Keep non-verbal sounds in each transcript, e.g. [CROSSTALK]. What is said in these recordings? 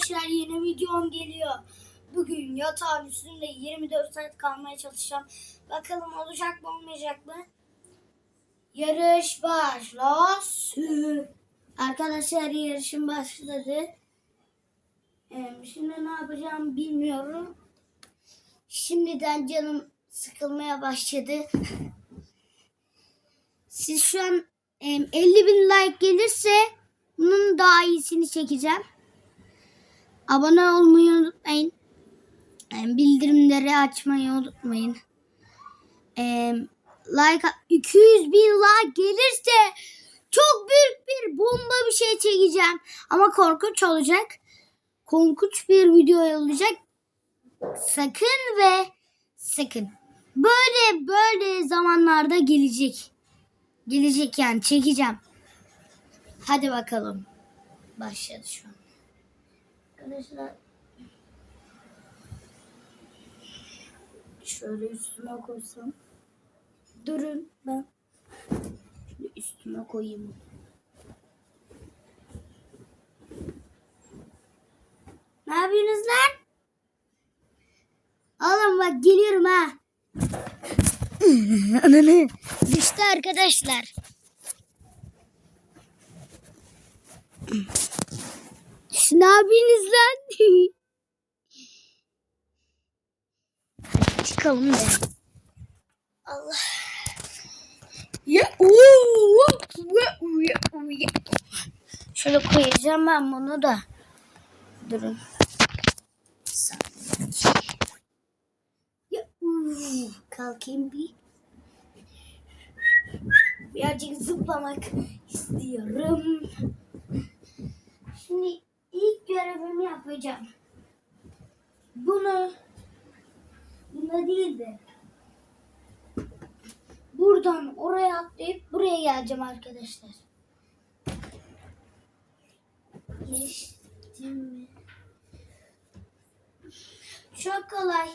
Arkadaşlar yeni videom geliyor. Bugün yatağın üstünde 24 saat kalmaya çalışacağım. Bakalım olacak mı olmayacak mı? Yarış başlasın. Arkadaşlar yarışım başladı. Ee, şimdi ne yapacağım bilmiyorum. Şimdiden canım sıkılmaya başladı. Siz şu an em, 50 bin like gelirse bunun daha iyisini çekeceğim. Abone olmayı unutmayın. Bildirimleri açmayı unutmayın. Like 200 bin like gelirse çok büyük bir bomba bir şey çekeceğim. Ama korkunç olacak. Korkunç bir video olacak. Sakın ve sakın. Böyle böyle zamanlarda gelecek. Gelecek yani çekeceğim. Hadi bakalım. Başladı şu an. Arkadaşlar şöyle üstüme koysam. Durun ben şöyle üstüme koyayım. Ne yapıyorsunuz lan? Oğlum bak geliyorum ha. [LAUGHS] Ananı düştü arkadaşlar. Siz ne yapıyorsunuz lan? [LAUGHS] Çıkalım be. Allah. Ya. Şöyle koyacağım ben bunu da. Durun. Ya, kalkayım bir. Birazcık zıplamak istiyorum. Şimdi görevimi yapacağım. Bunu bunda değil de buradan oraya atlayıp buraya geleceğim arkadaşlar. Geçtim mi? Çok kolay.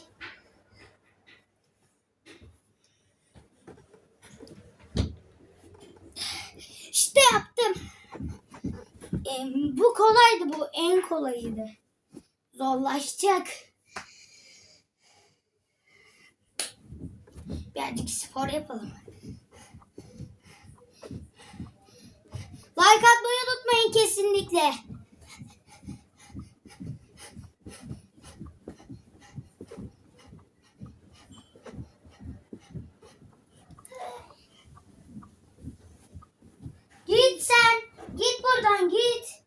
İşte yaptım. Em, bu kolaydı bu en kolayıydı. Zorlaşacak. Birazcık spor yapalım. Like atmayı unutmayın kesinlikle. Git sen. Git buradan git.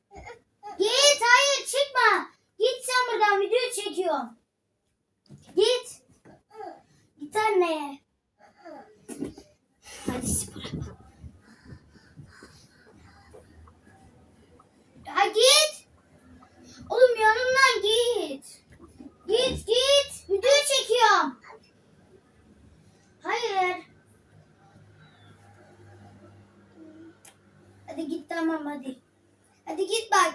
Git hayır çıkma. Git sen buradan video çekiyorum. Git. Git anneye. Hadi spor yapalım. Ya git. Oğlum yanımdan git. Git git. Video çekiyorum. Hayır. Hadi git tamam hadi. Hadi git bak.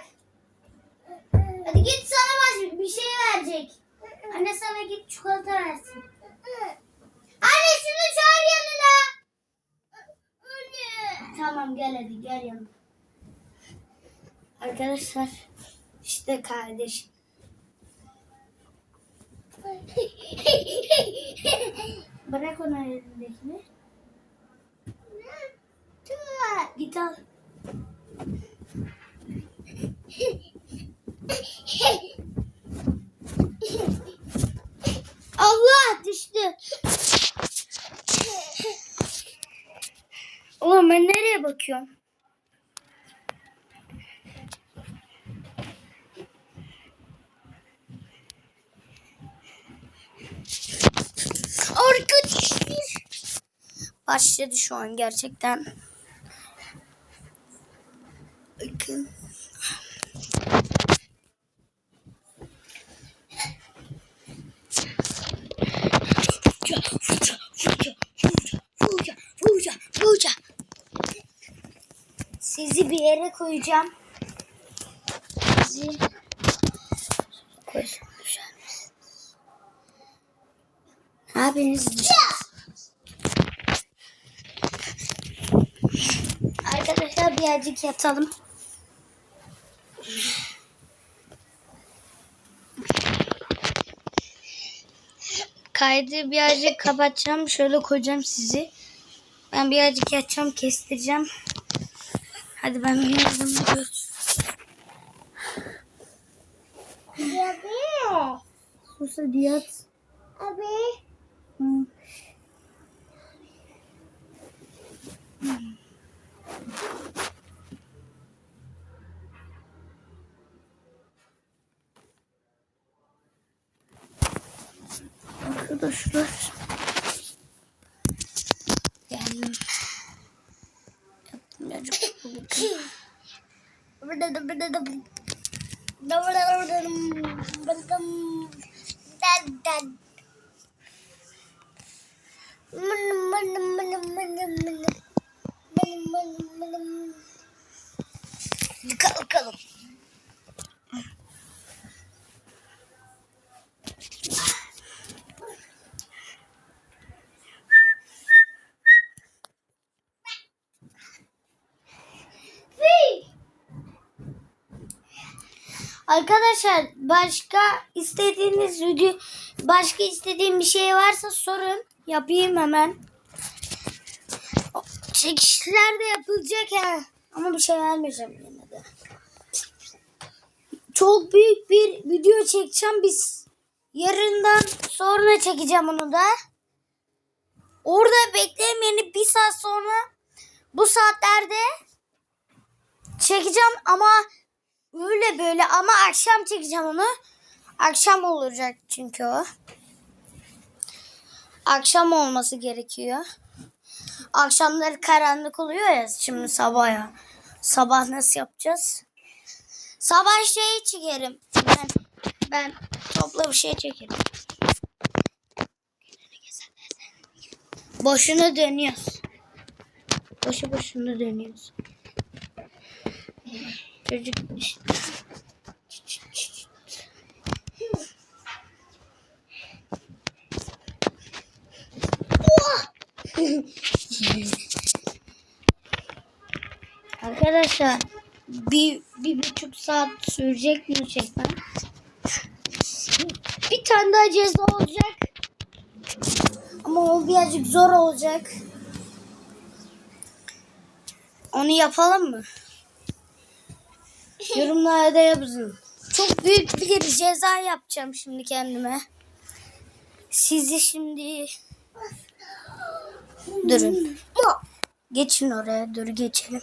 Hadi git sana bir şey verecek. Anne sana git çikolata versin. Anne şunu çağır yanına. Anne. Tamam gel hadi gel yanıma. Arkadaşlar işte kardeşim. Bırak onu elindekini. Git al. Allah düştü. Oğlum ben nereye bakıyorum? Arkadaşlar. Başladı şu an gerçekten. Bakın. Fuca, yere koyacağım. Bizi koysun Arkadaşlar birazcık yatalım. Kaydı birazcık kapatacağım. Şöyle koyacağım sizi. Ben birazcık yatacağım, kestireceğim. Hadi ben gidiyoruz. Abi. Sus hadi yat. Abi. Arkadaşlar. dad. Arkadaşlar başka istediğiniz video başka istediğim bir şey varsa sorun. Yapayım hemen. Çekişler de yapılacak ha. Ama bir şey vermeyeceğim yine de. Çok büyük bir video çekeceğim biz. Yarından sonra çekeceğim onu da. Orada beklemeyeni bir saat sonra bu saatlerde çekeceğim ama Öyle böyle ama akşam çekeceğim onu. Akşam olacak çünkü o. Akşam olması gerekiyor. Akşamları karanlık oluyor ya şimdi sabah ya. Sabah nasıl yapacağız? Sabah şey çekerim. Ben, ben topla bir şey çekerim. Boşuna dönüyoruz. Boşu boşuna dönüyoruz. Çocuk. Arkadaşlar bir, bir buçuk saat sürecek mi çekmem? Bir tane daha ceza olacak. Ama o birazcık zor olacak. Onu yapalım mı? Yorumlarda yazın. Çok büyük bir ceza yapacağım şimdi kendime. Sizi şimdi... Durun. Geçin oraya. Dur geçelim.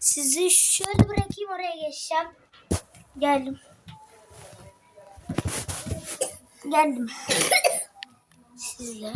Sizi şöyle bırakayım oraya geçeceğim. Geldim. Geldim. [COUGHS] Sizle.